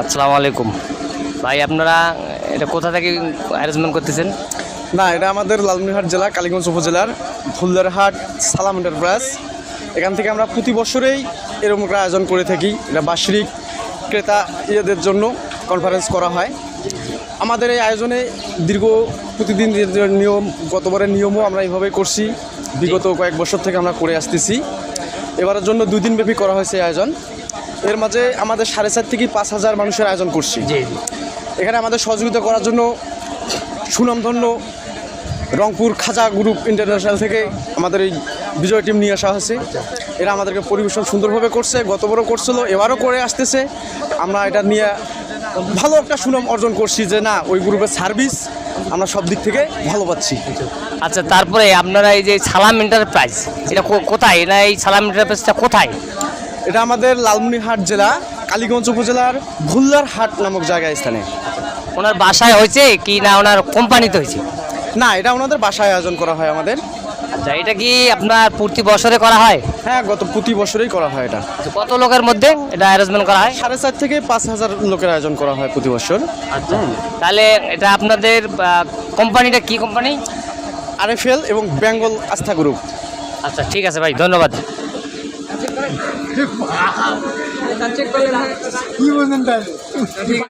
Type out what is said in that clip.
আসসালামু আলাইকুম। ভাই, আপনারা এটা কোথা থেকে অ্যারেঞ্জমেন্ট করতেছেন? না, এটা আমাদের লালমনিরহাট জেলা, কালীগঞ্জ উপজেলার ফুলদারহাট সালাম এন্টারপ্রাইজ এখান থেকে আমরা প্রতি বছরেই এরকম একটা আয়োজন করে থাকি। এটা বার্ষিক ক্রেতা ইয়েদের জন্য কনফারেন্স করা হয়। আমাদের এই আয়োজনে দীর্ঘ প্রতিদিন নিয়ম, গতবারের নিয়মও আমরা এইভাবেই করছি। বিগত কয়েক বছর থেকে আমরা করে আসতেছি। এবারের জন্য দুই দিনব্যাপী করা হয়েছে আয়োজন। এর মাঝে আমাদের সাড়ে চার থেকে পাঁচ হাজার মানুষের আয়োজন করছি। এখানে আমাদের সহযোগিতা করার জন্য সুনামধন্য রংপুর খাজা গ্রুপ ইন্টারন্যাশনাল থেকে আমাদের এই বিজয় টিম নিয়ে আসা হয়েছে। এরা আমাদেরকে পরিবেশন সুন্দরভাবে করছে গত গতবারও করছিল এবারও করে আসতেছে। আমরা এটা নিয়ে ভালো একটা সুনাম অর্জন করছি যে না ওই গ্রুপের সার্ভিস আমরা সব দিক থেকে ভালো পাচ্ছি। আচ্ছা তারপরে আপনারা এই যে সালাম এন্টারপ্রাইজ এটা কোথায়? এটা এই সালাম এন্টারপ্রাইজটা কোথায়? এটা আমাদের লালমনিরহাট জেলা কালীগঞ্জ উপজেলার ভুল্লার হাট নামক জায়গায় স্থানে। ওনার বাসায় হয়েছে কি না ওনার কোম্পানিতে হয়েছে? না এটা ওনাদের বাসায় আয়োজন করা হয় আমাদের। আচ্ছা এটা কি আপনার প্রতি বছরে করা হয়? হ্যাঁ গত প্রতি বছরেই করা হয় এটা। কত লোকের মধ্যে এটা অ্যারেঞ্জমেন্ট করা হয়? সাড়ে চার থেকে পাঁচ হাজার লোকের আয়োজন করা হয় প্রতি বছর। আচ্ছা তাহলে এটা আপনাদের কোম্পানিটা কি কোম্পানি? আরএফএল এবং বেঙ্গল আস্থা গ্রুপ। আচ্ছা ঠিক আছে ভাই ধন্যবাদ। 你爸，你爸，你不能带。